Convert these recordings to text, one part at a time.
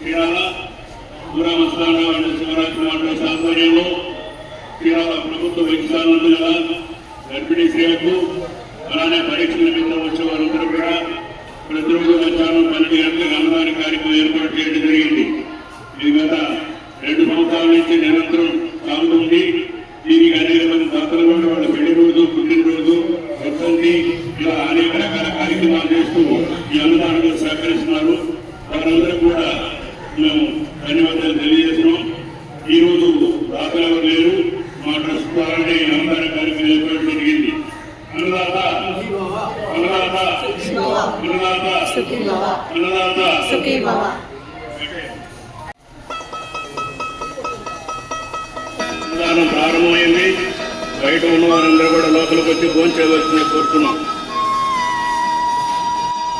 Chirala దూరామస్థానం and Shivaratri మండలి ఆధ్వర్యంలో చీరాల ప్రభుత్వ వైద్యశాలను గర్భిణీ స్త్రీలకు అలానే పరీక్షల నిమిత్తం వచ్చే వారందరూ కూడా ప్రతిరోజు మధ్యాహ్నం పన్నెండు గంటలకు అన్నదాన కార్యక్రమం ఏర్పాటు చేయడం జరిగింది. ఇది గత రెండు సంవత్సరాల నుంచి నిరంతరం సాగుతుంది. దీనికి అనేక మంది దాతలు కూడా వాళ్ళ పెళ్ళి రోజు పుట్టినరోజు వసంతి ఇలా అనేక రకాల కార్యక్రమాలు చేస్తూ ఈ అన్నదానంలో సహకరిస్తున్నారు. వారందరూ కూడా మేము ధన్యవాదాలు తెలియజేస్తున్నాం. ఈరోజు దాఖలు ఎవరు లేరు? మా ట్రస్ట్ ద్వారానే ఈ అన్నదాన కార్యక్రమం ఏర్పాటు జరిగింది. అన్నదాత అన్నదాత అన్నదాత అన్నదాత. అన్నదానం ప్రారంభమైంది. బయట ఉన్న వారందరూ కూడా లోపలికి వచ్చి భోజనం చేయవలసింది కోరుతున్నాం.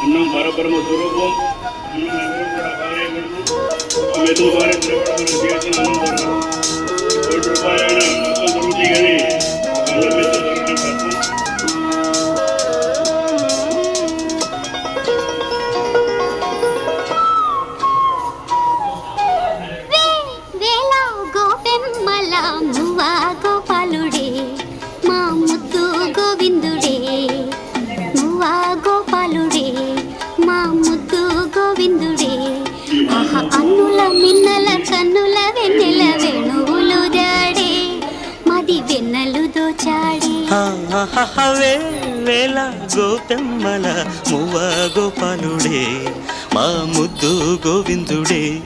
అన్నం పరబ్రహ్మ స్వరూపం. అన్నం Metal Bar and Record వేల గోపెమ్మల మువ్వ గోపాలుడే మా ముద్దు గోవిందుడే.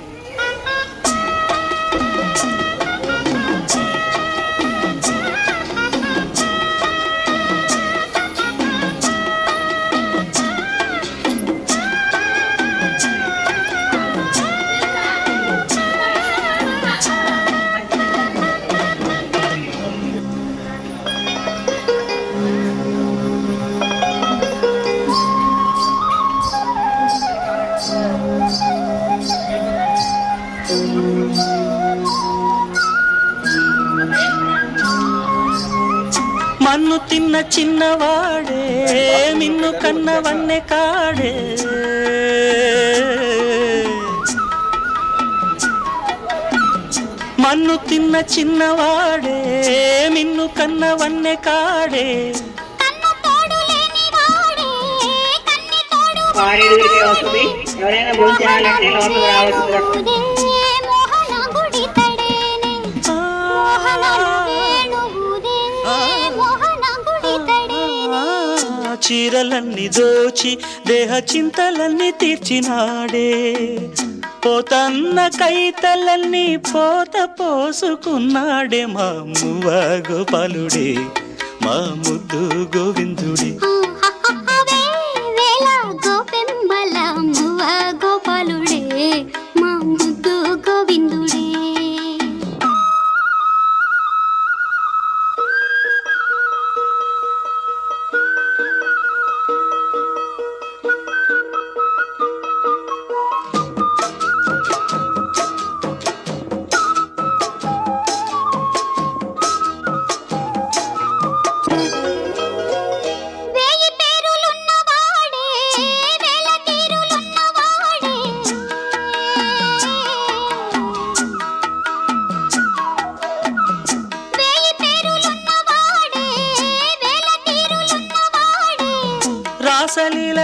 మన్ను తిన్న చిన్నవాడే మిన్ను కన్న వన్నె కాడే. మన్ను తిన్న చిన్నవాడే మిన్ను కన్న వన్నె కాడే. కన్ను తోడు లేని వాడే కన్ని తోడు వారెదురికి వస్తుంది. ఎవరైనా భోజనం చేయాలంటే లోపలికి చీరలన్నీ దోచి దేహ చింతలన్నీ తీర్చినాడే. పోతన్న కైతలన్నీ పోత పోసుకున్నాడే మా మువ్వ గోపాలుడే మా ముద్దు గోవిందుడే. salir